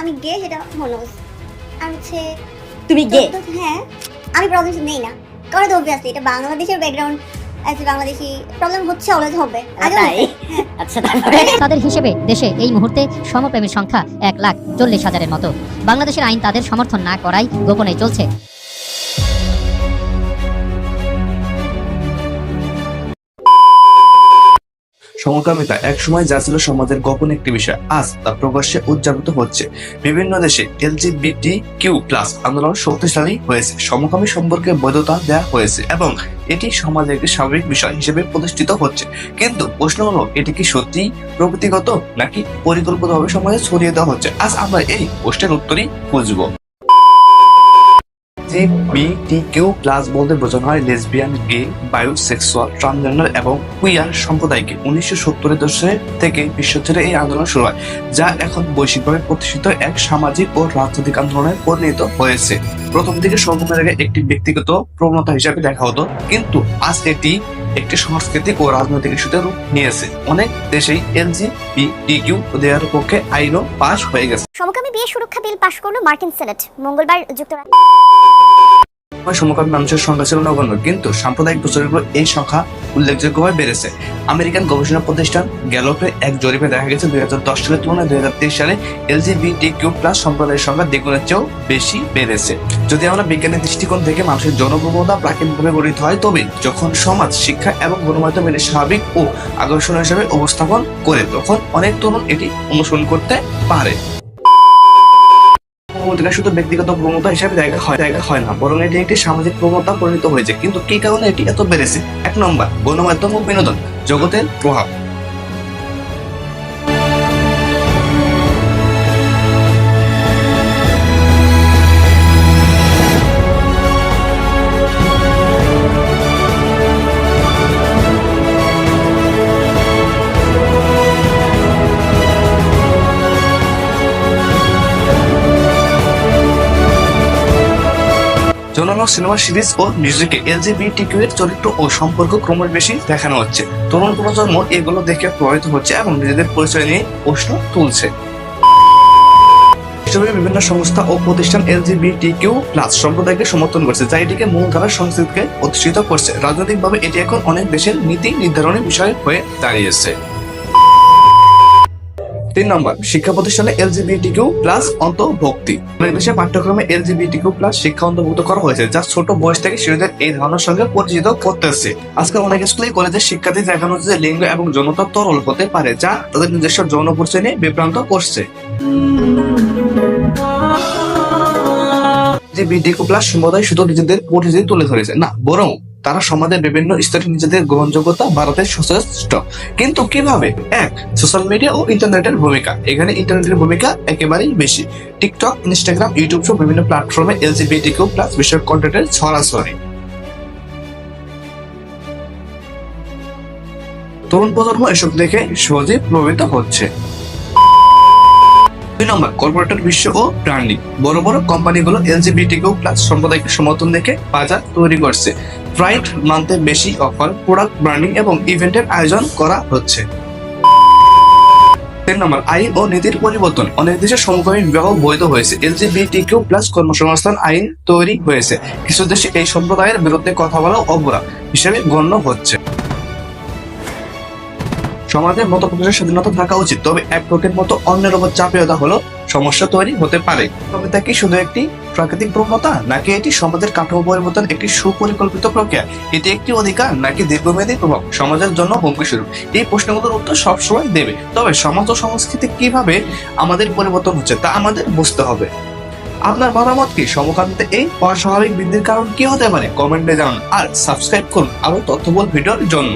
আমি গে সেটা মনোজ আমি হচ্ছে তুমি গে হ্যাঁ আমি প্রবলেম নেই না। করে তো অবভিয়াসলি এটা বাংলাদেশের ব্যাকগ্রাউন্ড অ্যাজ বাংলাদেশি প্রবলেম হচ্ছে অলওয়েজ হবে। আচ্ছা তাদের হিসেবে দেশে এই মুহূর্তে সমপ্রেমীর সংখ্যা এক লাখ চল্লিশ হাজারের মতো। বাংলাদেশের আইন তাদের সমর্থন না করাই গোপনে চলছে। সমকামিতা একসময় যা ছিল সমাজের গোপন একটি বিষয়, আজ তা প্রকাশ্যে উদযাপিত হচ্ছে। বিভিন্ন দেশে এলজিবিটি কিউ প্লাস আন্দোলন শক্তিশালী হয়েছে। সমকামী সম্পর্কে বৈধতা দেওয়া হয়েছে এবং এটি সমাজের একটি স্বাভাবিক বিষয় হিসেবে প্রতিষ্ঠিত হচ্ছে। কিন্তু প্রশ্ন হলো, এটি কি সত্যি প্রকৃতিগত নাকি পরিকল্পিতভাবে সমাজে ছড়িয়ে দেওয়া হচ্ছে? আজ আমরা এই প্রশ্নের উত্তরই খুঁজবো। কিউ প্লাস বলতে বোঝানো হয় লেসবিয়ান গে ট্রান্সজেন্ডার এবং কুইয়ার সম্প্রদায়কে। উনিশশো সত্তরের থেকে এই আন্দোলন শুরু হয়, যা এখন বৈশ্বিকভাবে প্রতিষ্ঠিত এক সামাজিক ও রাজনৈতিক আন্দোলনে পরিণত হয়েছে। প্রথম দিকে সর্বমের আগে একটি ব্যক্তিগত প্রবণতা হিসাবে দেখা হতো, কিন্তু আজ এটি একটি সাংস্কৃতিক ও রাজনৈতিক ইস্যুতে রূপ নিয়েছে। অনেক দেশেই এলজিবিটিকিউ দেওয়ার পক্ষে আইনও পাশ হয়ে গেছে। সমকামী বিয়ে সুরক্ষা বিল পাশ করল মার্কিন সেনেট। মঙ্গলবার যুক্তরাষ্ট্র সময় সমকামী মানুষের সংখ্যা ছিল নগণ্য কিন্তু সাম্প্রদায়িক বছরগুলো এই সংখ্যা উল্লেখযোগ্যভাবে বেড়েছে। আমেরিকান গবেষণা প্রতিষ্ঠান গ্যালোপে এক জরিপে দেখা গেছে দুই হাজার দশ সালের তুলনায় দুই হাজার তেইশ সালে এলজিবিটি কিউ প্লাস সম্প্রদায়ের সংখ্যা দ্বিগুণের চেয়েও বেশি বেড়েছে। যদি আমরা বিজ্ঞানের দৃষ্টিকোণ থেকে মানুষের জনপ্রবণতা প্রাকৃতিকভাবে গঠিত হয়, তবে যখন সমাজ, শিক্ষা এবং গণমাধ্যম এটি স্বাভাবিক ও আকর্ষণীয় হিসেবে উপস্থাপন করে, তখন অনেক তরুণ এটি অনুসরণ করতে পারে। প্রবণতা শুধু ব্যক্তিগত প্রবণতা হিসাবে দেখা হয় দেখা হয় না। বরং এটি একটি সামাজিক প্রবণতা পরিণত হয়েছে। কিন্তু কি কারণে এটি এত বেড়েছে? এক নম্বর, গণমাধ্যম ও বিনোদন, জগতের প্রভাব। জনক সিনেমা সিরিজ ও মিউজিকে এলজিবিটিকিউ এর চরিত্র ও সম্পর্ক ক্রমশ বেশি দেখানো হচ্ছে। তরুণ প্রজন্ম এগুলো দেখে প্রভাবিত হচ্ছে এবং নিজেদের পরিচয় নিয়ে প্রশ্ন তুলছে। বিভিন্ন সংস্থা ও প্রতিষ্ঠান এলজিবিটিকিউ প্লাস সম্প্রদায়কে সমর্থন করছে, যা এটিকে মূলধারা সংস্কৃতিকে প্রতিষ্ঠিত করছে। রাজনৈতিকভাবে এটি এখন অনেক দেশের নীতি নির্ধারণের বিষয় হয়ে দাঁড়িয়েছে। তিন নম্বর, শিক্ষা প্রতিষ্ঠানে এলজিবিটিকিউ প্লাস অন্তর্ভুক্তি। অনেক দেশে পাঠ্যক্রমে এলজিবিটিকিউ প্লাস শিক্ষা অন্তর্ভুক্ত করা হয়েছে, যা ছোট বয়স থেকে শিশুদের এই ধারণার সঙ্গে পরিচিত করতেছে। আজকাল অনেক স্কুলে কলেজের শিক্ষার্থী দেখানো হচ্ছে যে লিঙ্গ এবং যৌনতা তরল হতে পারে, যা তাদের নিজস্ব যৌন পরিচয় নিয়ে বিভ্রান্ত করছে। বিডিকু প্লাস সম্প্রদায় শুধু নিজেদের পরিচিতি তুলে ধরেছে, না, বরং তারা সমাজের বিভিন্ন স্তরে নিজেদের গ্রহণযোগ্যতা বাড়াতে সচেষ্ট। কিন্তু কীভাবে? এক সোশ্যাল মিডিয়া ও ইন্টারনেটের ভূমিকা। এখানে ইন্টারনেটের ভূমিকা একেবারেই বেশি। টিকটক ইনস্টাগ্রাম ইউটিউব সহ বিভিন্ন প্ল্যাটফর্মে এলজিবিটিকিউ প্লাস বিষয়ক কন্টেন্টের ছড়াছড়ি। তরুণ প্রজন্ম এসব দেখে সহজে প্রভাবিত হচ্ছে। দুই নম্বর, কর্পোরেটর বিশ্ব ও ব্র্যান্ডিং। বড় বড় কোম্পানিগুলো এলজিবিটিকিউ প্লাস সম্প্রদায়কে সমর্থন দেখে বাজার তৈরি করছে। প্রাইড মান্থে বেশি অফার, প্রোডাক্ট ব্র্যান্ডিং এবং ইভেন্টের আয়োজন করা হচ্ছে। তিন নম্বর, আইন ও নীতির পরিবর্তন। অনেক দেশে সমকামী বিবাহ বৈধ হয়েছে। এলজিবিটিকিউ প্লাস কর্মসংস্থান আইন তৈরি হয়েছে। কিছু দেশে এই সম্প্রদায়ের বিরুদ্ধে কথা বলা অপরাধ হিসেবে গণ্য হচ্ছে। সমাজে মত প্রকাশের স্বাধীনতা থাকা উচিত। তবে এক লোকের মতো অন্যের উপর চাপিয়ে দেওয়া হলো সমস্যা তৈরি হতে পারে। তবে তা কি শুধু একটি প্রাকৃতিক প্রবণতা, নাকি এটি সমাজের কাঠামো পরিবর্তন একটি সুপরিকল্পিত প্রক্রিয়া? এটি একটি অধিকার, নাকি দীর্ঘমেয়াদী প্রভাব? সমাজের জন্য হুমকি স্বরূপ। এই প্রশ্নগুলোর উত্তর সবসময় দেবে। তবে সমাজ ও সংস্কৃতি কীভাবে আমাদের পরিবর্তন হচ্ছে, তা আমাদের বুঝতে হবে। আপনার মতামত কি? সমকামিতে এই অস্বাভাবিক বৃদ্ধির কারণ কি হতে পারে? কমেন্টে জানান। আর সাবস্ক্রাইব করুন আরও তথ্যবল ভিডিওর জন্য।